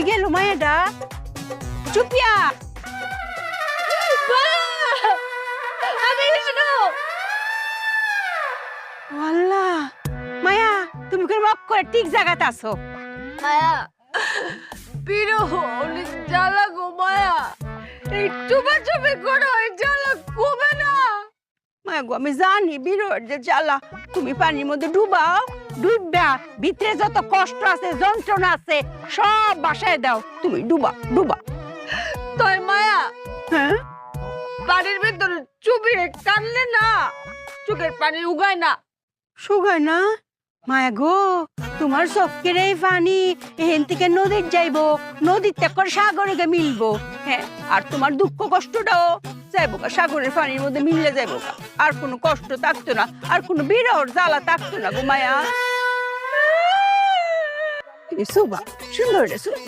কই গেল মায়াডা চুপিয়া আমি আল্লাহ মায়া তুমি কোন মক করে ঠিক জায়গাতে আছো মায়া পিরো অনেক জ্বালা গো মায়া এই চুপা চুপি করো এই জ্বালা কমে না মায়া গো আমি জানি বিরোর যে জ্বালা তুমি পানির মধ্যে ডুবাও ডুববা ভিতরে যত কষ্ট আছে যন্ত্রণা আছে সব বাসায় দাও। তুমি ডুবা ডুবা। তোর মায়া। হ্যাঁ? পানির ভেতরে চুবিয়ে কানলে না চোখের পানি উগায় না। সুগার না? মায়া গো তোমার চোখের এই পানি এখান থেকে নদীর যাইবো নদীর থেকে সাগরে গিয়ে মিলবো। হ্যাঁ আর তোমার দুঃখ কষ্টটাও যাইবো গা, সাগরের পানির মধ্যে মিললে যাইবো গা। আর কোনো কষ্ট থাকতো না আর কোনো বিরহর জ্বালা থাকতো না গো মায়া। তুমি সুবা সুন্দর রে, সু-